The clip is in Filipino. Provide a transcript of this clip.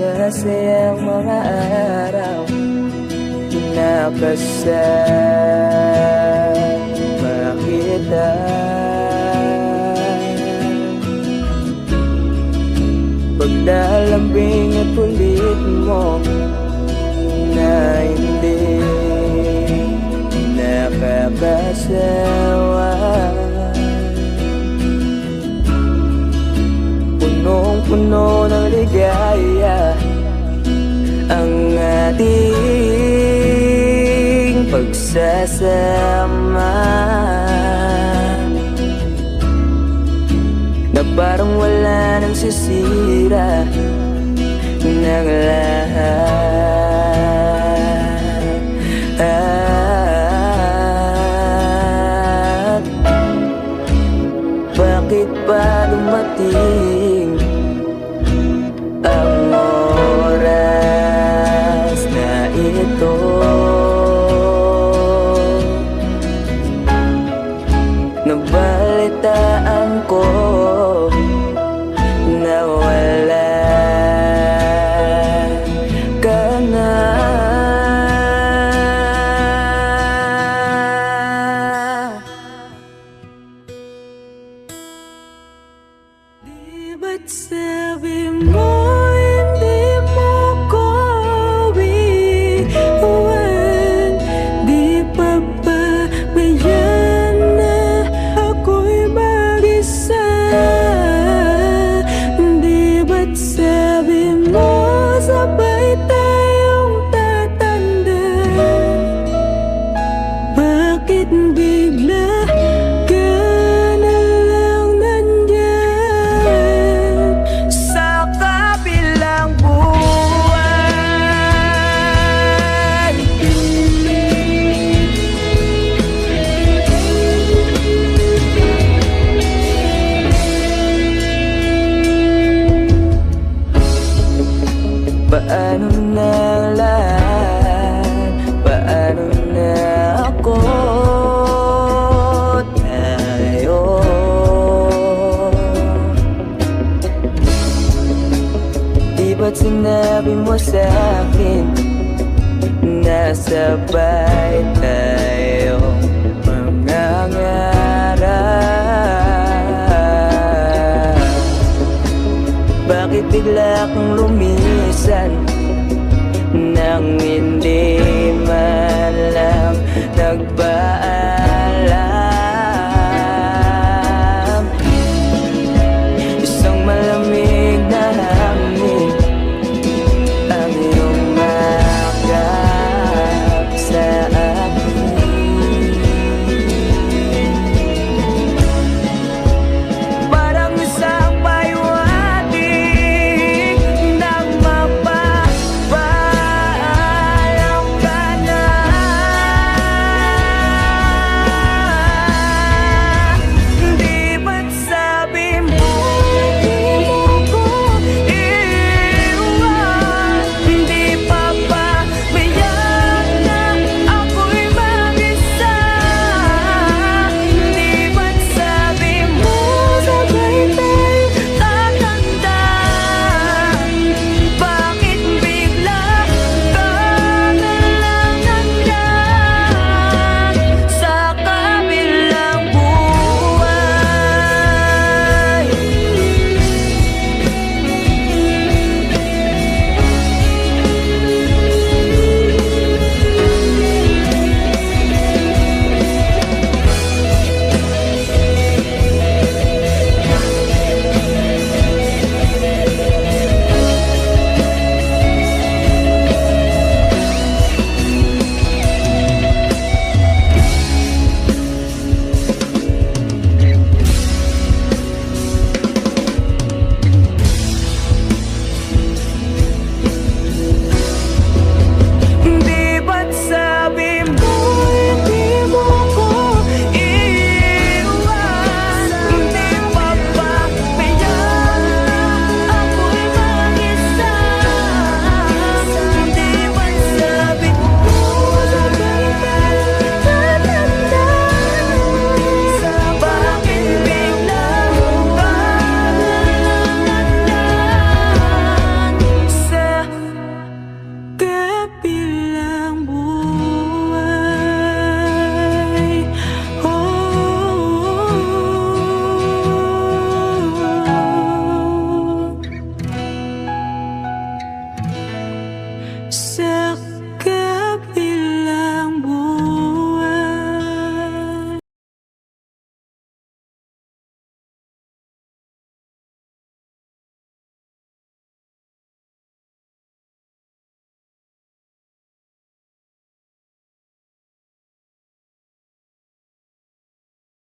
masasayang mga araw Nakasama kita Paglalambing at ulit mo Na hindi nakakasawa Punong-puno ng ligaya ating pagsasama Na parang wala nang sisira Ng lahat. Bakit ba dumating Sabi mo hindi mo ko iwan Di pa ba bayan na ako'y mag-isa? Di sabi Paano na lahat? Paano na ako? Tayo Di ba't sinabi mo sa akin Nasabay tayo mangangarap bakit bigla kang lumisan Nang